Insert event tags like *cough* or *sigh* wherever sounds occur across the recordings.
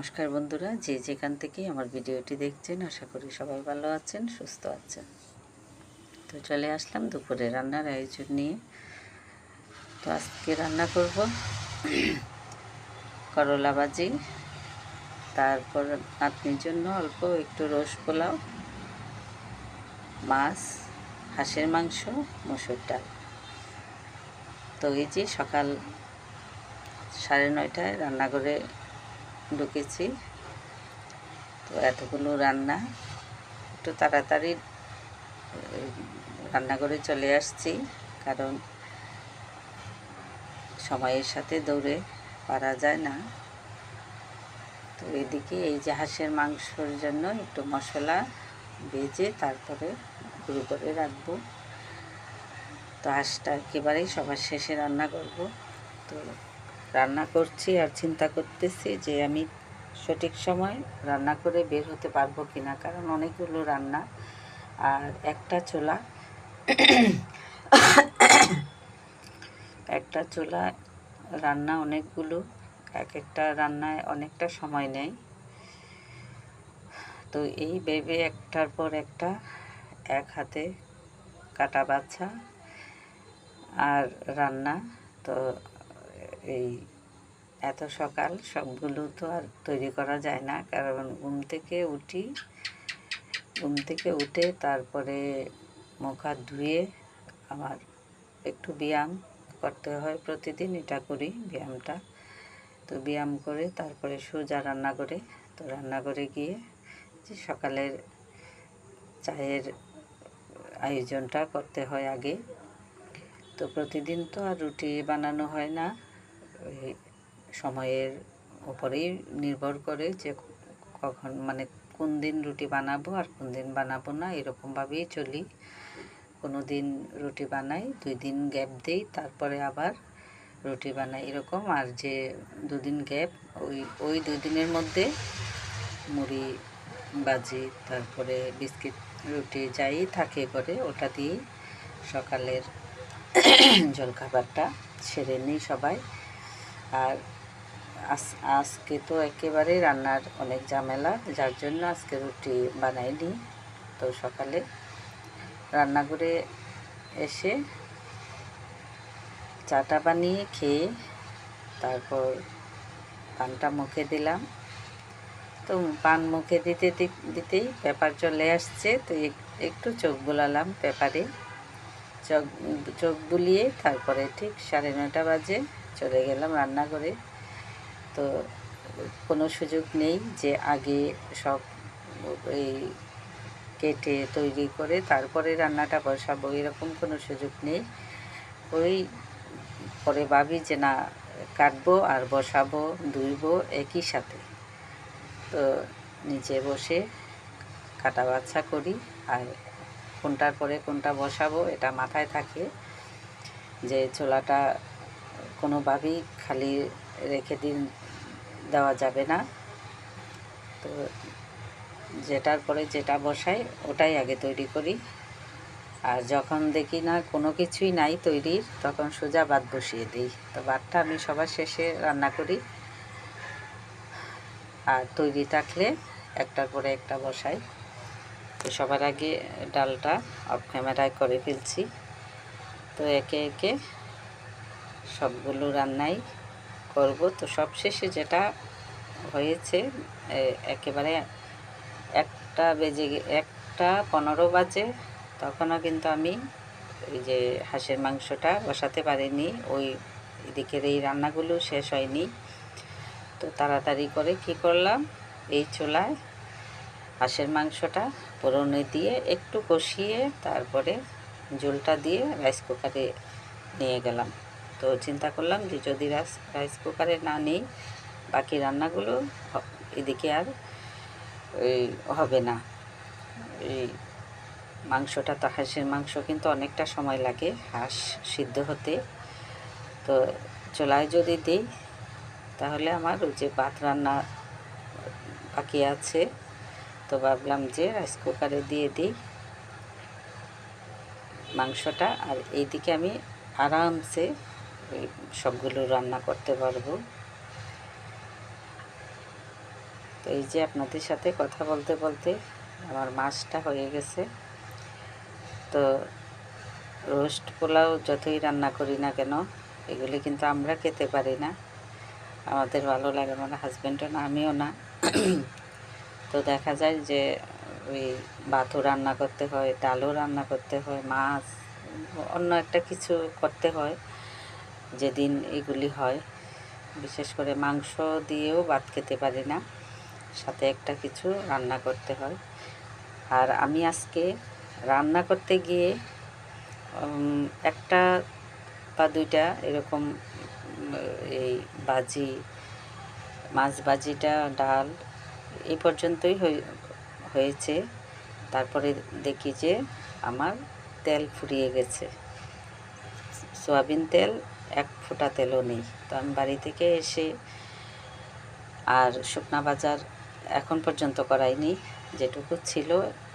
নমস্কার বন্ধুরা, যে যেখান থেকে আমার ভিডিওটি দেখছেন, আশা করি সবাই ভালো আছেন, সুস্থ আছেন। তো চলে আসলাম দুপুরে রান্নার আয়োজন নিয়ে। তো আজকে রান্না করব করলা ভাজি, তারপর নাতনির জন্য অল্প একটু রোস পোলাও, মাছ, হাঁসের মাংস, মসুর ডাল। তো এই যে সকাল সাড়ে নয়টায় রান্নাঘরে ঢুকেছি। তো এতগুলো রান্না, একটু তাড়াতাড়ি রান্নাঘরে চলে আসছি, কারণ সময়ের সাথে দৌড়ে পারা যায় না। তো এদিকে এই যে হাঁসের মাংসর জন্য একটু মশলা ভেজে তারপরে গুঁড়ো করে রাখব। তো হাঁসটা একেবারেই সবার শেষে রান্না করব। তো রান্না করছি আর চিন্তা করতেছি যে আমি সঠিক সময় রান্না করে বের হতে পারব কিনা, কারণ অনেকগুলো রান্না আর একটা চোলা একটা চোলা রান্না অনেকগুলো, এক একটা রান্নায় অনেকটা সময় নেয়। তো এই ভেবে একটার পর একটা এক হাতে কাটা বাছা আর রান্না, তো এই এত সকাল সবগুলো তো আর তৈরি করা যায় না। কারণ ঘুম থেকে উঠি, ঘুম থেকে উঠে তারপরে মুখ হাত ধুয়ে আমার একটু ব্যায়াম করতে হয় প্রতিদিন, এটা করি ব্যায়ামটা। তো ব্যায়াম করে তারপরে সোজা রান্না করে তো রান্না করে গিয়ে যে সকালের চায়ের আয়োজনটা করতে হয় আগে। তো প্রতিদিন তো আর রুটি বানানো হয় না। সময়ের উপরেই নির্ভর করে যে কখন মানে কোন দিন রুটি বানাবো আর কোন দিন বানাবো না, এরকমভাবেই চলি। কোনো দিন রুটি বানাই, দুই দিন গ্যাপ দিই, তারপরে আবার রুটি বানাই এরকম। আর যে দুদিন গ্যাপ, ওই ওই দুই দিনের মধ্যে মুড়ি, বাজি, তারপরে বিস্কিট, রুটি যাই থাকে করে ওটা দিয়েই সকালের *clears throat* জলখাবারটা সেরে নিই সবাই। আর আজ- আজকে তো একেবারে রান্নার অনেক ঝামেলা, যার জন্য আজকে রুটি বানাইনি। তো সকালে রান্নাঘরে এসে চাটা বানিয়ে খেয়ে তারপর পানটা মুখে দিলাম। তো পান মুখে দিতে দিতেই পেপার চলে আসছে, তো একটু চোখ বোলালাম পেপারে। চোখ চোখ বুলিয়ে তারপরে ঠিক সাড়ে নটা বাজে চলে গেলাম রান্নাঘরে তো কোনো সুযোগ নেই যে আগে সব এই কেটে তৈরি করে তারপরে রান্নাটা বসাবো, এরকম কোনো সুযোগ নেই। ওই পরে ভাবি যে না, কাটবো আর বসাবো, ধুইবো একই সাথে। তো নিচে বসে কাটা বাচ্চা করি আর কোনটার পরে কোনটা বসাবো এটা মাথায় থাকে যে ছোলাটা কোনোভাবেই খালি রেখে দিন, দেওয়া যাবে না। তো যেটার পরে যেটা বসাই, ওটাই আগে তৈরি করি। আর যখন দেখি না কোনো কিছুই নাই তৈরির, তখন সোজা ভাত বসিয়ে দিই। তো ভাতটা আমি সবার শেষে রান্না করি। আর তৈরি থাকলে একটার পরে একটা বসাই। তো সবার আগে ডালটা অফ ক্যামেরায় করে ফেলছি। তো একে একে সবগুলো রান্নাই করব। তো সবশেষে যেটা হয়েছে একেবারে একটা বেজে একটা পনেরো বাজে, তখনও কিন্তু আমি এই যে হাঁসের মাংসটা বসাতে পারিনি। ওই এদিকের এই রান্নাগুলো শেষ হয়নি। তো তাড়াতাড়ি করে কি করলাম? এই চুলায় হাঁসের মাংসটা পোড়নে দিয়ে একটু কষিয়ে তারপরে ঝোলটা দিয়ে রাইস কুকারে নিয়ে গেলাম। তো চিন্তা করলাম যে যদি রাইস রাইস কুকারে না নিই, বাকি রান্নাগুলো এদিকে আর হবে না। এই মাংসটা তো, হাঁসের মাংস কিন্তু অনেকটা সময় লাগে হাঁস সিদ্ধ হতে। তো চোলায় যদি দিই, তাহলে আমার ওই যে ভাত রান্না বাকি আছে। তো ভাবলাম যে রাইস কুকারে দিয়ে দিই মাংসটা, আর এইদিকে আমি আরামসে সবগুলো রান্না করতে পারব। তো এই যে আপনাদের সাথে কথা বলতে বলতে আমার মাছটা হয়ে গেছে। তো রোস্ট পোলাও যতই রান্না করি না কেন, এগুলি কিন্তু আমরা খেতে পারি না। আমাদের ভালো লাগে মানে হাজব্যান্ডও না, আমিও না। তো দেখা যায় যে ওই ভাতও রান্না করতে হয়, ডালও রান্না করতে হয়, মাছ, অন্য একটা কিছু করতে হয়। যেদিন এগুলি হয়, বিশেষ করে মাংস দিয়েও ভাত খেতে পারি না। সাথে একটা কিছু রান্না করতে হয়। আর আমি আজকে রান্না করতে গিয়ে একটা বা দুইটা এরকম এই বাজি মাছ ভাজিটা, ডাল এই পর্যন্তই হয়ে- হয়েছে। তারপরে দেখি যে আমার তেল ফুরিয়ে গেছে। সয়াবিন তেল এক ফোঁটা তেলও নেই। তো আমি বাড়ি থেকে এসে আর শুকনা বাজার এখন পর্যন্ত করাইনি। যেটুকু ছিল,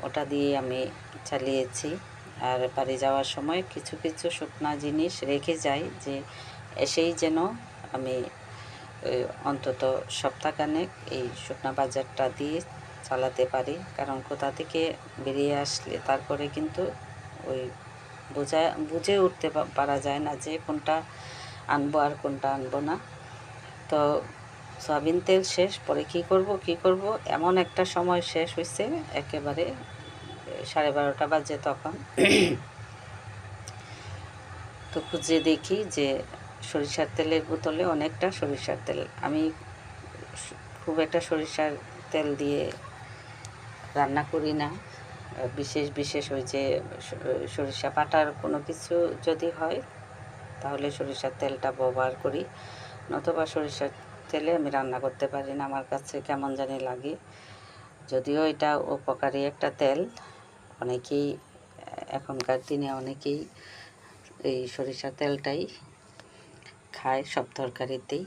ওটা দিয়ে আমি চালিয়েছি। আর বাড়ি যাওয়ার সময় কিছু কিছু শুকনা জিনিস রেখে যাই যে এসেই যেন আমি অন্তত সপ্তাহখানেক এই শুকনা বাজারটা দিয়ে চালাতে পারি। কারণ কোথা থেকে বেরিয়ে আসলে তারপরে কিন্তু ওই বোঝা বুঝে উঠতে পারা যায় না যে কোনটা আনব আর কোনটা আনব না। তো সয়াবিন তেল শেষ, পরে কি করব কি করব, এমন একটা সময় শেষ হয়েছে একেবারে সাড়ে বারোটা বাজে তখন। তো খুঁজে দেখি যে সরিষার তেলের বোতলে অনেকটা সরিষার তেল। আমি খুব একটা সরিষার তেল দিয়ে রান্না করি না। বিশেষ বিশেষ ওই যে সরিষা বাটার কোনো কিছু যদি হয়, তাহলে সরিষার তেলটা ব্যবহার করি। নতুবা সরিষার তেলে আমি রান্না করতে পারি না, আমার কাছে কেমন জানি লাগে। যদিও এটা উপকারী একটা তেল, অনেকেই, এখনকার দিনে অনেকেই এই সরিষার তেলটাই খায়, সব তরকারিতেই।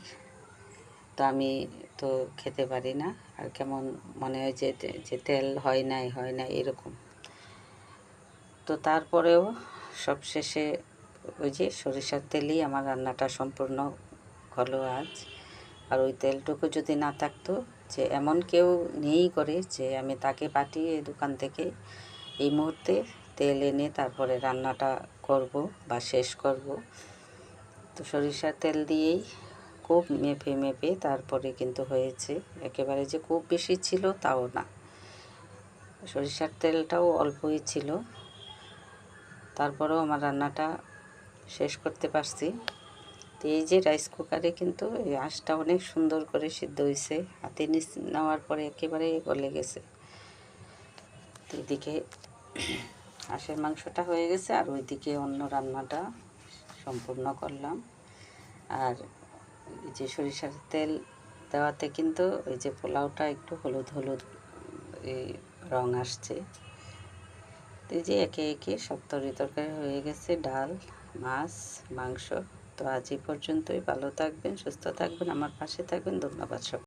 তো আমি তো খেতে পারি না। আর কেমন মনে হয় যে যে তেল হয় নাই হয় নাই এরকম। তো তারপরেও সবশেষে ওই যে সরিষার তেলই আমার রান্নাটা সম্পূর্ণ হলো আজ। আর ওই তেলটুকু যদি না থাকতো, যে এমন কেউ নেই করে যে আমি তাকে পাঠিয়ে দোকান থেকে এই মুহূর্তে তেল এনে তারপরে রান্নাটা করব বা শেষ করব। তো সরিষার তেল দিয়েই খুব মেপে মেপে তারপরে কিন্তু হয়েছে। একেবারে যে খুব বেশি ছিল তাও না। সরিষার তেলটাও অল্পই ছিল। তারপরেও আমার রান্নাটা শেষ করতে পারছি। তো এই যে রাইস কুকারে কিন্তু এই আঁশটা অনেক সুন্দর করে সিদ্ধ হয়েছে হাতে নিচ- নেওয়ার পরে একেবারে গলে গেছে। এদিকে হাঁসের মাংসটা হয়ে গেছে আর ওইদিকে অন্য রান্নাটা সম্পূর্ণ করলাম। আর এই যে সরিষার তেল দেওয়াতে কিন্তু ওই যে পোলাওটা একটু হলুদ হলুদ এই রং আসছে। তো এই যে একে একে সব তরি তরকারি হয়ে গেছে, ডাল, মাছ, মাংস। তো আজ এই পর্যন্তই। ভালো থাকবেন, সুস্থ থাকবেন, আমার পাশে থাকবেন। ধন্যবাদ সব